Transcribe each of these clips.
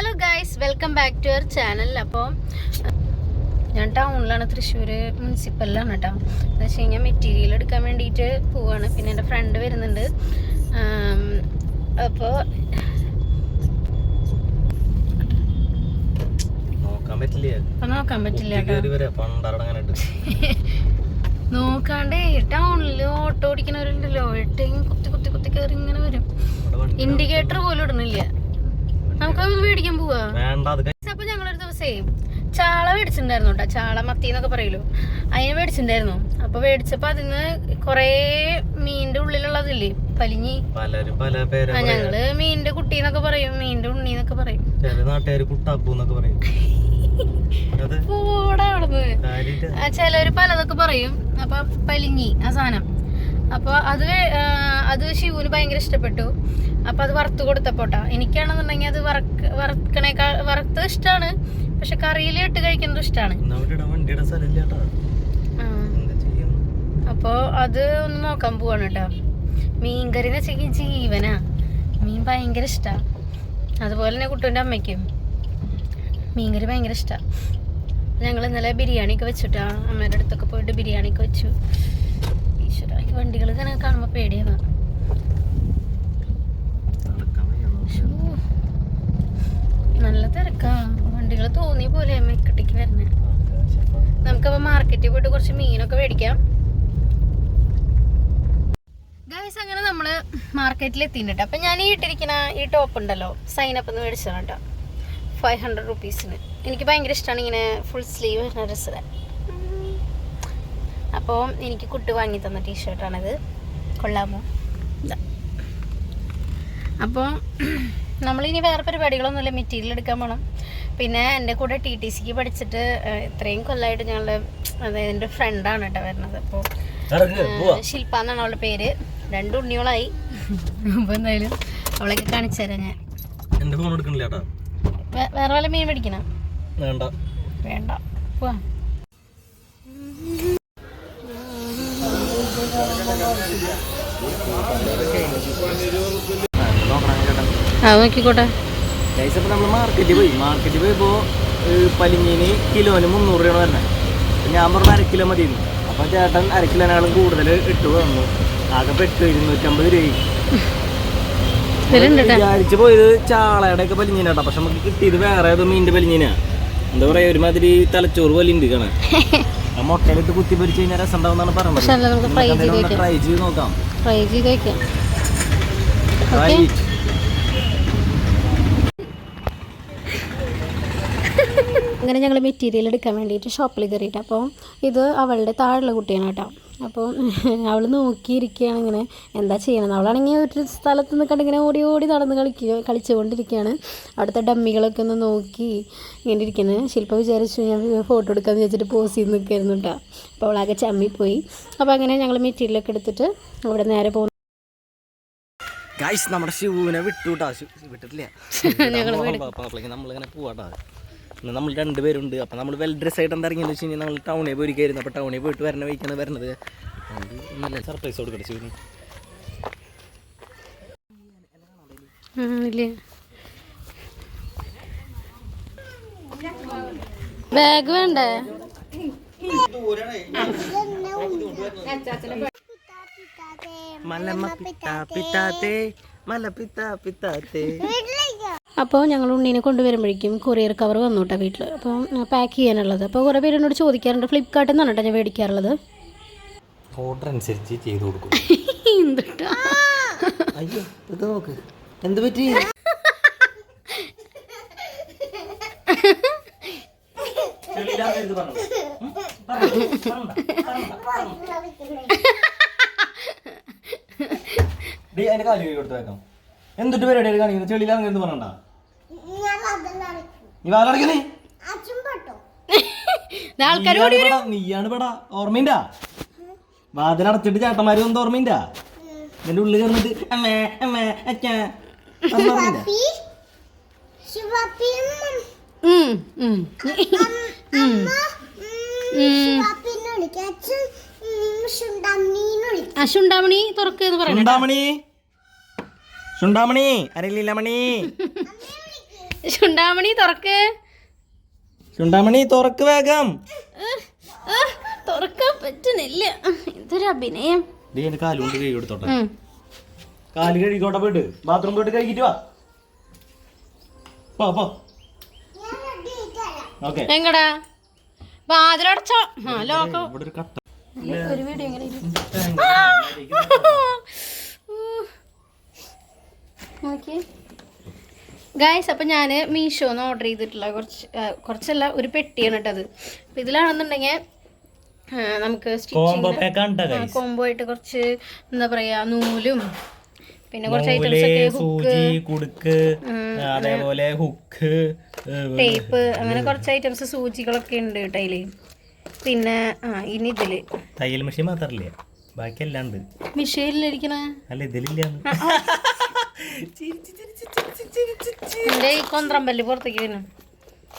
Hello guys welcome back to our channel അപ്പോൾ ഞാൻ ടൗണിലാണ് തൃശ്ശൂർ മുനിസിപ്പലിലാണ് കേട്ടോ എന്ന് വെച്ച് കഴിഞ്ഞാൽ മെറ്റീരിയൽ എടുക്കാൻ വേണ്ടിയിട്ട് പോവാണ്. പിന്നെ എന്റെ ഫ്രണ്ട് വരുന്നുണ്ട്. അപ്പോൾ നോക്കാൻ പറ്റില്ല? നോക്കാണ്ടേ ടൗണിൽ ഓട്ടോ ഓടിക്കുന്നവരുണ്ടല്ലോ എട്ടയും കുത്തി കുത്തി കുത്തി കയറി ഇങ്ങനെ വരും. ഇൻഡിക്കേറ്റർ പോലും ഇടുന്നില്ല. നമുക്കത് മേടിക്കാൻ പോവാ. അപ്പൊ ഞങ്ങളൊരു ദിവസേ ചാള മേടിച്ചിട്ടുണ്ടായിരുന്നു കേട്ടോ ചാള മത്തി എന്നൊക്കെ പറയലോ. അതിനെ മേടിച്ചിട്ടുണ്ടായിരുന്നു. അപ്പൊ മേടിച്ചപ്പോ അതിന്ന് കൊറേ മീനിന്റെ ഉള്ളിലുള്ളതില്ലേ പലിഞ്ഞി. പലരും പല പേര് ഞങ്ങൾ മീനിന്റെ കുട്ടി എന്നൊക്കെ പറയും മീനിന്റെ ഉണ്ണി എന്നൊക്കെ പറയും. ചില നാട്ടുകാര് കുട്ടാപ്പൂ എന്നൊക്കെ പറയും. പോടാ ചിലര് പലതൊക്കെ പറയും. അപ്പൊ പലിഞ്ഞി ആ സാധനം. അപ്പൊ അത് അത് ശിവുന് ഭയങ്കര ഇഷ്ടപ്പെട്ടു. അപ്പൊ അത് വറുത്ത് കൊടുത്തപ്പോട്ടാ. എനിക്കാണെന്നുണ്ടെങ്കിൽ അത് വറക്ക് വറക്കണേക്കാൾ വറുത്ത് ഇഷ്ടമാണ് പക്ഷെ കറിയിൽ ഇട്ട് കഴിക്കുന്നത് ഇഷ്ടമാണ് അപ്പോൾ അത് ഒന്ന് നോക്കാൻ പോവാണ് കേട്ടോ. മീൻകറി എന്ന് വെച്ചെങ്കിൽ ജീവനാ. മീൻ ഭയങ്കര ഇഷ്ടമാണ് അതുപോലെ തന്നെ കുട്ടുവിന്റെ അമ്മയ്ക്കും. മീൻകറി ഭയങ്കര ഇഷ്ടമാണ് ഞങ്ങൾ ഇന്നലെ ബിരിയാണിയൊക്കെ വെച്ചിട്ടാ. അമ്മേന്റെ അടുത്തൊക്കെ പോയിട്ട് ബിരിയാണിയൊക്കെ വെച്ചു. വണ്ടികൾ ഇങ്ങനെ കാണുമ്പോൾ പേടിയാണ്. നല്ല തിരക്കാ. വണ്ടികൾ തോന്നിയ പോലെ മെക്കട്ടിക്ക് വരുന്നത് നമുക്കപ്പോൾ മാർക്കറ്റിൽ പോയിട്ട് കുറച്ച് മീനൊക്കെ മേടിക്കാം. ഗൈസ് അങ്ങനെ നമ്മൾ മാർക്കറ്റിൽ എത്തിയിട്ടുണ്ട്. അപ്പം ഞാൻ ഈ ഇട്ടിരിക്കുന്ന ഈ ടോപ്പ് ഉണ്ടല്ലോ സൈൻ അപ്പ് എന്ന് മേടിച്ചതാണ് കേട്ടോ ഫൈവ് ഹൺഡ്രഡ് റുപ്പീസിന് എനിക്ക് ഭയങ്കര ഇഷ്ടമാണ് ഇങ്ങനെ ഫുൾ സ്ലീവ് വരുന്ന ഡ്രസ്സ് അപ്പോൾ എനിക്ക് കുട്ടി വാങ്ങി തന്ന ടീഷർട്ടാണിത്. കൊള്ളാമോ? അപ്പോൾ നമ്മളിനി വേറെ പരിപാടികളൊന്നുമില്ല മെറ്റീരിയൽ എടുക്കാൻ പോകണം പിന്നെ എന്റെ കൂടെ ടി ടി സിക്ക് പഠിച്ചിട്ട് ഇത്രയും കൊല്ലമായിട്ട് ഞങ്ങളുടെ അതായത് എന്റെ ഫ്രണ്ടാണ് കേട്ടോ വരുന്നത്. അപ്പോൾ. ശില്പ എന്നാണ് അവളുടെ പേര്. രണ്ട് ഉണ്ണികളായി അപ്പോൾ എന്തായാലും അവളൊക്കെ കാണിച്ചു തരാം ഞാൻ. എന്റെ ഫോൺ എടുക്കണില്ല വേറെ വല്ല മീൻ മേടിക്കണം? വേണ്ട. വേണ്ട. പോവാ. ആ നോക്കിക്കോട്ടെ. അപ്പോൾ നമ്മൾ മാർക്കറ്റിൽ പോയി. മാർക്കറ്റിൽ പോയപ്പോൾ പലിഞ്ഞീന് കിലോന് മുന്നൂറ് രൂപയാണ് തന്നെ ഞാൻ പറഞ്ഞു അര കിലോ മതി അപ്പം ചേട്ടൻ അര കിലോനാളും കൂടുതൽ ഇട്ട് വന്നു ആകെ പെട്ട് ഇരുന്നൂറ്റമ്പത് രൂപ വിചാരിച്ചു പോയത് ചാളയുടെ ഒക്കെ പലിഞ്ഞീനാട്ടോ പക്ഷെ നമുക്ക് കിട്ടിയത് വേറെ ഏതോ മീനിന്റെ പലിഞ്ഞീനാ എന്താ പറയാ ഒരുമാതിരി തലച്ചോറ് വലിണ്ട് കാണാൻ. ആ മുട്ടയിലിട്ട് കുത്തി പൊരിച്ച് കഴിഞ്ഞാൽ രസം ഉണ്ടാവുന്നതാണ് പറയുന്നത് ട്രൈ ചെയ്ത് നോക്കാം. ഫ്രൈ ചെയ്ത് വെക്കാം. അങ്ങനെ ഞങ്ങൾ മെറ്റീരിയൽ എടുക്കാൻ വേണ്ടിയിട്ട് ഷോപ്പിൽ കയറിയിട്ട്. അപ്പോൾ ഇത് അവളുടെ താഴെയുള്ള കുട്ടിയാണ് കേട്ടോ. അപ്പോൾ അവൾ നോക്കിയിരിക്കുകയാണ് ഇങ്ങനെ. എന്താ ചെയ്യണമെന്ന് അവളാണെങ്കിൽ ഒരു സ്ഥലത്ത് നിൽക്കണ്ട് ഇങ്ങനെ ഓടി ഓടി നടന്ന് കളിക്കുക കളിച്ചുകൊണ്ടിരിക്കുകയാണ്. അവിടുത്തെ ഡമ്മികളൊക്കെ ഒന്ന് നോക്കി ഇങ്ങനെ ഇരിക്കുന്നത് ശില്പ വിചാരിച്ചു ഞാൻ ഫോട്ടോ എടുക്കാമെന്ന് വിചാരിച്ചിട്ട് പോസ് ചെയ്ത് നിൽക്കായിരുന്നു കേട്ടോ അപ്പോൾ അവളാകെ ചമ്മിപ്പോയി. അപ്പോൾ അങ്ങനെ ഞങ്ങൾ മെറ്റീരിയലൊക്കെ എടുത്തിട്ട് അവിടെ നേരെ പോകുന്നു. ഗൈസ് നമ്മുടെ ശിവുവിനെ കേട്ടോ വിട്ടിട്ടില്ല. നമ്മളിങ്ങനെ പോവാട്ടാ ഇന്ന് നമ്മൾ രണ്ടുപേരുണ്ട്. അപ്പോൾ നമ്മൾ വെൽ ഡ്രസ് ആയിട്ട് എന്താ ഇറങ്ങിയെന്ന് വെച്ച് കഴിഞ്ഞാൽ നമ്മൾ ടൗണിൽ പോയിരിക്കായിരുന്നു അപ്പോൾ ടൗണിൽ പോയിട്ട് വരണ വഴിക്കാണ് വരുന്നത് നല്ല സർപ്രൈസ് കൊടുക്കട്ടെ ശിവന്. ഇല്ലേ? ബാഗ് വേണ്ടേ? മലമ പിത്താ പിത്താത്തേ. മല പിത്താ പിത്താത്തേ. അപ്പോൾ ഞങ്ങൾ ഉണ്ണീനെ കൊണ്ടുവരുമ്പോഴേക്കും കൊറിയർ കവർ വന്നു കേട്ടോ വീട്ടിൽ. അപ്പോൾ പാക്ക് ചെയ്യാനുള്ളത്. അപ്പോൾ കുറേ പേര് എന്നോട് ചോദിക്കാറുണ്ട്. ഫ്ലിപ്കാർട്ടിൽ നിന്നാണ് കേട്ടോ ഞാൻ മേടിക്കാറുള്ളത്. ഓർഡർ അനുസരിച്ച് ചെയ്തു കൊടുക്കും. എന്തിട്ടാ? അയ്യോ ഇത് നോക്ക്. എന്ത് പറ്റി? എന്തിട്ട് പരിപാടി ചെളിയിലാണെന്ന് പറഞ്ഞണ്ട? നീ വാലടക്കണേ ആൾക്കാർ നീയാണ് പെടാ ഓർമ്മയിണ്ടാ? വാതിലടച്ചിട്ട് ചേട്ടന്മാര് വന്ന് ഓർമ്മയിണ്ടാ? എന്റെ ഉള്ളിൽ കിടന്നിട്ട് അമ്മേ അമ്മേ അച്ഛാ. അതൊന്നും ഓർമ്മയില്ല അശുണ്ടാമണി തുറക്ക് എന്ന് പറയണേ ചുണ്ടാമണി ചുണ്ടാമണി അരലില്ല മണി? ചുണ്ടാമണി തുറക്ക്. ചുണ്ടാമണി തുറക്ക് വേഗം. തുറക്കാൻ പറ്റുന്നില്ല. ഇതൊരു അഭിനയം. കാലുകൊണ്ട് കൈ കൊടുത്തോട്ടെ. കാൽ കഴുകിക്കോട്ടെ പോയിട്ട്. ബാത്റൂം പോയിട്ട് കഴുകിട്ട് വാ. പോ പോ. ഓക്കെ. എങ്ങടാ? വാതിലടച്ചോ. ലോക്കം. ഇവിടെ ഒരു കട്ട ഒരു വീഡിയോ എങ്ങനെ നോക്കി ഗായ്സ് അപ്പം ഞാൻ മീഷോന്ന് ഓർഡർ ചെയ്തിട്ടുള്ള കുറച്ച് കുറച്ചല്ല ഒരു പെട്ടിയാണ് കേട്ടത് അപ്പം ഇതിലാണെന്നുണ്ടെങ്കിൽ നമുക്ക് കോംബോ ആയിട്ട് കുറച്ച് എന്താ പറയാ നൂലും പിന്നെ കുറച്ച് ഐറ്റംസ് ഒക്കെ ഹുക്ക് കുടുക്ക് അതേപോലെ ഹുക്ക് ടേപ്പ് അങ്ങനെ കുറച്ച് ഐറ്റംസ് സൂചികളൊക്കെ ഉണ്ട് കേട്ടോ അതിൽ. പിന്നെ ആ ഇനി ഇതിൽ. തയ്യൽ മെഷീൻ മാത്രല്ലേ? ബാക്കി എല്ലാം ഉണ്ട് മിഷീനിലിരിക്കണ അല്ല ഇതിലില്ലാന്ന് എന്റെ ഈ കൊന്ത്രമ്പല്ല് പുറത്തേക്ക് വരുന്നു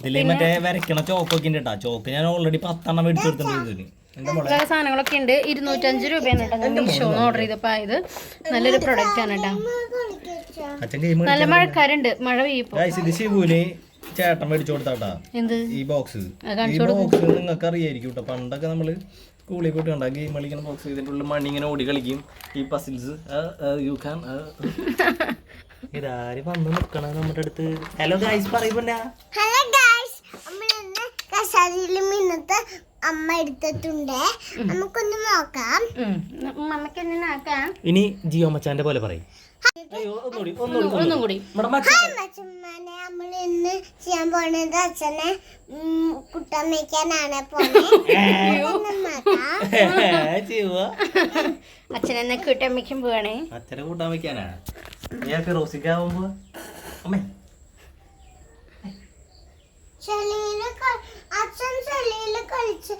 ഇതിൽ മറ്റേ വരയ്ക്കണ ചോക്കൊക്കെ ഉണ്ട് കേട്ടോ. ചോക്ക് ഞാൻ ഓൾറെഡി പത്തെണ്ണം എടുത്തു കൊടുത്തിട്ടുണ്ട് ഇതിന് ഇതൊക്കെ സാധനങ്ങളൊക്കെ ഉണ്ട്. ഇരുന്നൂറ്റഞ്ച് രൂപയാണ് കേട്ടോ. ഞാൻ മീഷോന്ന് ഓർഡർ ചെയ്തപ്പോൾ ഇത് നല്ലൊരു പ്രൊഡക്റ്റ് ആണ് കേട്ടോ. നല്ല മഴക്കാരുണ്ട്. മഴ പെയ്യപ്പോ ചേട്ടൻ മേടിച്ചു കൊടുത്താട്ടാ ഈ ബോക്സ് ഈ ബോക്സ് നിങ്ങൾക്ക് അറിയായിരിക്കും കേട്ടോ. പണ്ടൊക്കെ നമ്മൾ സ്കൂളിൽ പോയിട്ട് കണ്ട ഗെയിം കളിക്കുന്ന ബോക്സ് ചെയ്തിട്ടുള്ള ഉള്ളിൽ മണി ഇങ്ങനെ ഓടി കളിക്കും. ഈ പസിൽസ് യു ക്യാൻ ഇതാര് വന്ന് നിക്കണ നമ്മുടെ അടുത്ത്? ഹലോ ഗൈസ് പറയുമ്പോണ്ടാ ഹലോ ഗായ്സ് പറയുമ്പോ കസാരിയിലും ഇന്നത്തെ അമ്മ എടുത്തിട്ടുണ്ട്. നമുക്കൊന്ന് നോക്കാം. നമുക്ക് നോക്കാം. ഇനി ജിയോ മച്ചാന്റെ പോലെ പറയും. അയ്യോ ഒന്നുകൂടി ഒന്നുകൂടി ഒന്നും കൂടി നമ്മൾ ഇന്ന് ചെയ്യാൻ പോണത് അച്ഛനെ കുട്ടം വയ്ക്കാനാണ് അച്ഛനെന്നെ കൂട്ടമ്മയ്ക്കും പോവാണേ. അച്ഛനെ കൂട്ടാൻ വെക്കാനാ ഞാൻ അമ്മേ. അച്ഛൻ കളിച്ച്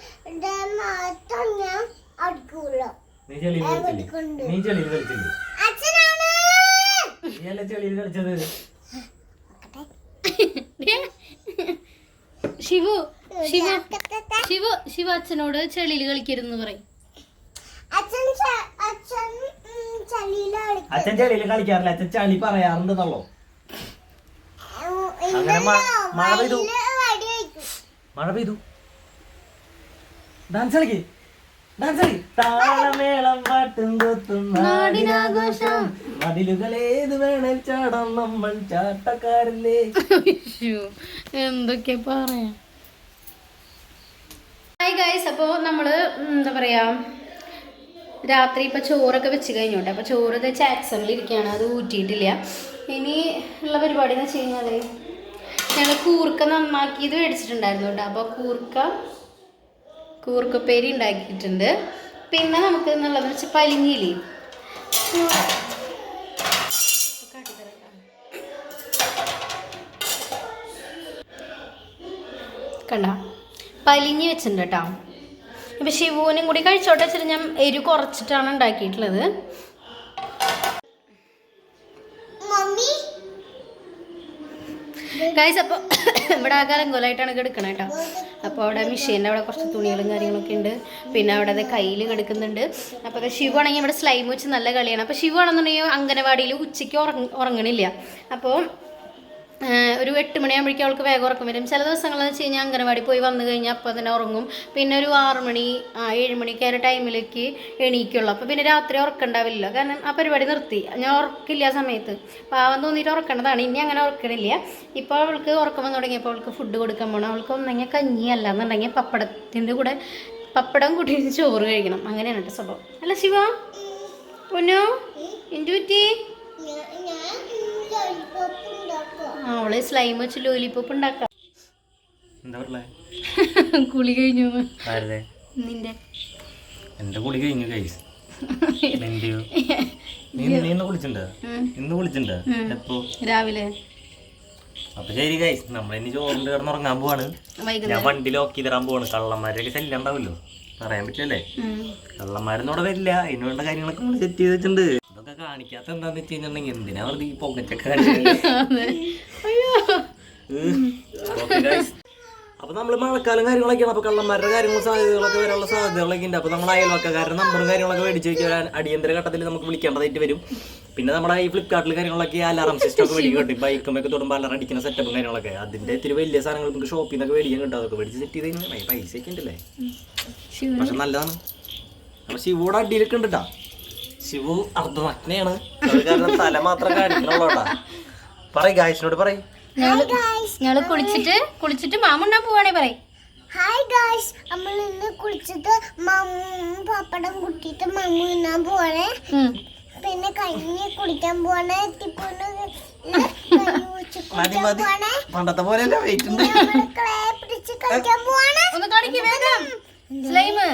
മാത്രം ഞാൻ അടുക്കുള്ളൂ നീ ചെളിയിൽ കളിച്ചില്ലേ? നീ ചെളിയിൽ കളിച്ചില്ലേ? അച്ഛനാണ്. നീ അല്ലേ ചെളിയിൽ കളിച്ചത്? ശിവു ശിവു ശിവു ശിവ അച്ഛനോട് ചെളിയിൽ കളിക്കരുന്ന് പറയും. അച്ഛൻ അച്ഛൻ ഉം, അച്ഛൻ ചെളിയിൽ കളിക്കാറില്ല അച്ഛൻ ചളി പറയാറുണ്ടെന്നുള്ളോ? അങ്ങനെ മഴ പെയ്തു. മഴ പെയ്തു. ഡാൻസ് കളിക്ക്. ഡാൻസ് കളി താളമേളം പാട്ടും കൊത്തും നാടിനാഘോഷം. മതിലുകളേത് വേണൽ ചാടാം നമ്മൾ ചാട്ടക്കാരല്ലേ? എന്തൊക്കെ പറയാ? ഹായ് ഗൈസ് അപ്പോൾ നമ്മൾ എന്താ പറയുക രാത്രി ഇപ്പോൾ ചോറൊക്കെ വെച്ച് കഴിഞ്ഞോട്ടെ. അപ്പോൾ ചോറ് ഇത് ചാക്സണിൽ ഇരിക്കുകയാണ് അത് ഊറ്റിയിട്ടില്ല. ഇനി ഉള്ള പരിപാടി എന്ന് വെച്ച് കഴിഞ്ഞാൽ ഞങ്ങൾ കൂർക്ക നന്നാക്കിയത് മേടിച്ചിട്ടുണ്ടായിരുന്നു കേട്ടോ. അപ്പോൾ കൂർക്ക കൂർക്കപ്പേരി ഉണ്ടാക്കിയിട്ടുണ്ട്. പിന്നെ നമുക്ക് എന്നുള്ളതെന്ന് വെച്ചാൽ പലിങ്ങിയില്ലേ കണ്ട പലിഞ്ഞ് വെച്ചിട്ടുണ്ട് കേട്ടോ. ഇപ്പം ശിവുവിനും കൂടി കഴിച്ചോട്ടെ വെച്ചിട്ട് ഞാൻ എരി കുറച്ചിട്ടാണ് ഉണ്ടാക്കിയിട്ടുള്ളത്. ഗൈസ് അപ്പോൾ ഇവിടെ ആകാലം കൊലായിട്ടാണ് കിടക്കണേ കേട്ടോ. അപ്പോൾ അവിടെ മിഷീന്റെ അവിടെ കുറച്ച് തുണികളും കാര്യങ്ങളൊക്കെ ഉണ്ട്. പിന്നെ അവിടെ അത് കയ്യിൽ കിടക്കുന്നുണ്ട്. അപ്പോൾ അത് ശിവ ആണെങ്കിൽ ഇവിടെ സ്ലൈം വെച്ച് നല്ല കളിയാണ്. അപ്പോൾ ശിവ ആണെന്നുണ്ടെങ്കിൽ അംഗനവാടിയിൽ ഉച്ചയ്ക്ക് ഉറങ്ങ ഉറങ്ങണില്ല. അപ്പോൾ ഒരു എട്ട് മണിയാകുമ്പോഴേക്കും അവൾക്ക് വേഗം ഉറക്കം വരും. ചില ദിവസങ്ങളെന്ന് വെച്ച് കഴിഞ്ഞാൽ അംഗനവാടി പോയി വന്നു കഴിഞ്ഞാൽ അപ്പോൾ തന്നെ ഉറങ്ങും. പിന്നെ ഒരു ആറ് മണി ഏഴ് മണിക്ക് ആ ടൈമിലേക്ക് എണീക്കുള്ളൂ. അപ്പോൾ പിന്നെ രാത്രി ഉറക്കണ്ടാവില്ല കാരണം ആ പരിപാടി നിർത്തി. ഞാൻ ഉറക്കില്ല ആ സമയത്ത്. പാവം തോന്നിയിട്ട് ഉറക്കേണ്ടതാണ് ഇനി അങ്ങനെ ഉറക്കണില്ല. ഇപ്പോൾ അവൾക്ക് ഉറക്കം വന്നു തുടങ്ങിയപ്പോൾ അവൾക്ക് ഫുഡ് കൊടുക്കാൻ പോകണം അവൾക്ക് ഒന്നെങ്കിൽ കഞ്ഞി അല്ല എന്നുണ്ടെങ്കിൽ പപ്പടത്തിന്റെ കൂടെ പപ്പടം കൂട്ടിയിട്ട് ചോറ് കഴിക്കണം. അങ്ങനെയാണ് കേട്ടോ സ്വഭാവം. അല്ല ശിവ പൊന്നോ ഇന്റുറ്റി സ്ലൈം വെച്ച് ലോലിപ്പോപ്പ് ഉണ്ടാക്കാം. കുളി കഴിഞ്ഞു. നിന്റെ. എന്റെ കുളി കഴിഞ്ഞു എപ്പോ? രാവിലെ. അപ്പൊ ശരി കൈസ് നമ്മൾ ഇനി ചോറിന്റെ കിടന്നുറങ്ങാൻ പോവാണ്. ഞാൻ വണ്ടി ലോക്ക് ചെയ്തിടാൻ പോവാണ്. കള്ളന്മാരൊക്കെ ശല്യം ഉണ്ടാവില്ലോ. പറയാൻ പറ്റില്ലേ കള്ളന്മാരൊന്നും അവിടെ വരില്ല. അതിന് വേണ്ട കാര്യങ്ങളൊക്കെ നമ്മൾ സെറ്റ് ചെയ്ത് വെച്ചിട്ടുണ്ട്. ഇതൊക്കെ കാണിക്കാത്ത എന്താന്ന് വെച്ച് കഴിഞ്ഞിട്ടുണ്ടെങ്കിൽ എന്തിനാ വെറുതെ ഈ പൊക്കറ്റൊക്കെ കാണിക്കുന്നത് അതെ. അയ്യോ ഓക്കെ ഗൈസ് അപ്പൊ നമ്മൾ മഴക്കാലം കാര്യങ്ങളൊക്കെയാണ്. അപ്പൊ കള്ളന്മാരുടെ കാര്യങ്ങളും സാധ്യതകളൊക്കെ വരാനുള്ള സാധ്യതകളൊക്കെ ഉണ്ട്. അപ്പൊ നമ്മൾ അയൽവക്കക്കാരുടെ നമ്പറും കാര്യങ്ങളൊക്കെ മേടിച്ച് വെക്കാൻ അടിയന്തര ഘട്ടത്തിൽ നമുക്ക് വിളിക്കേണ്ടതായിട്ട് വരും. പിന്നെ നമ്മുടെ ഈ ഫ്ലിപ്കാർട്ടിൽ കാര്യങ്ങളൊക്കെ അലാറം സിസ്റ്റം ഒക്കെ മേടിക്കും ബൈക്കും ഒക്കെ തൊടുമ്പോൾ അലാറം അടിക്കുന്ന സെറ്റപ്പും കാര്യങ്ങളൊക്കെ. അതിന്റെ ഇത്തിരി വലിയ സാധനങ്ങൾ നമുക്ക് ഷോപ്പിൽ നിന്നൊക്കെ മേടിക്കാൻ കിട്ടും. അതൊക്കെ മേടിച്ച് സെറ്റ് ചെയ്ത് കഴിഞ്ഞാൽ പൈസ ഒക്കെ ഉണ്ടല്ലേ? പക്ഷെ നല്ലതാണ്. അപ്പൊ ശിവയുടെ അടിയിലൊക്കെ ഉണ്ട്. ശിവു അർദ്ധനഗ്നയാണ് അത് കാരണം തല മാത്രം കാണിക്കണുള്ളൂട്ടാ പറയ് ഗായസിനോട് പറയ്. ഞങ്ങൾ കുളിച്ചിട്ട് കുളിച്ചിട്ട് മാമുണ്ടാ പോവാണേ പറയും. ഹായ് ഗായ്സ് നമ്മൾ ഇന്ന് കുളിച്ചിട്ട് മമ്മും പപ്പടം കുട്ടിയിട്ട് മമ്മു തിന്നാൻ പോണേ പിന്നെ കഴിഞ്ഞ് കുളിക്കാൻ പോണേ പണ്ടത്തെ പോവാണ്. ഒന്ന് കാണിക്ക് വേഗം. സ്ലൈമ്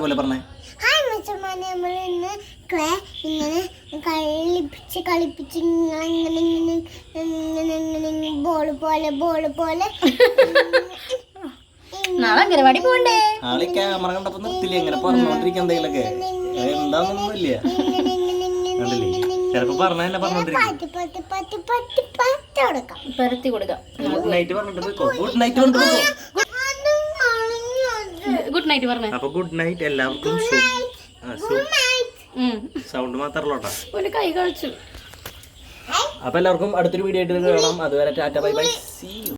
പോലെ പറഞ്ഞേ. മച്ചന്മാരെ നമ്മൾ ഇന്ന് ക്ലേ ഇങ്ങനെ കളിപ്പിച്ച് കളിപ്പിച്ച് ഇങ്ങനെ ഇങ്ങനെ ഇങ്ങനെ ഇങ്ങനെ ഇങ്ങനെ ബോൾ പോലെ ബോൾ പോലെ. നാളെ അംഗനവാടി പോണ്ടേ? ആൾ ക്യാമറ കണ്ടപ്പോ നിർത്തില്ല? ഇങ്ങനെ പറഞ്ഞോണ്ടിരിക്കാൻ എന്തെങ്കിലൊക്കെ എന്താന്നൊന്നും ഇല്ല ഇങ്ങനെ ഇങ്ങനെ ഇങ്ങനെ കണ്ടില്ലേ? ചിലപ്പോ പറഞ്ഞ പറഞ്ഞോണ്ടിരിക്കും പത്ത് പത്ത് പത്ത് പത്ത് പത്ത് കൊടുക്കാം. പരത്തി കൊടുക്കാം. ഗുഡ് നൈറ്റ് പറഞ്ഞിട്ട് ഗുഡ് നൈറ്റ്. ഗുഡ് നൈറ്റ് പറഞ്ഞേ. അപ്പൊ ഗുഡ് നൈറ്റ് എല്ലാവർക്കും സൗണ്ട് മാത്രമല്ലോട്ടാ? ഒരു കൈ കഴിച്ചു അപ്പൊ എല്ലാവർക്കും അടുത്തൊരു വീഡിയോ ആയിട്ട് കാണാം. അതുവരെ tata bye bye. See you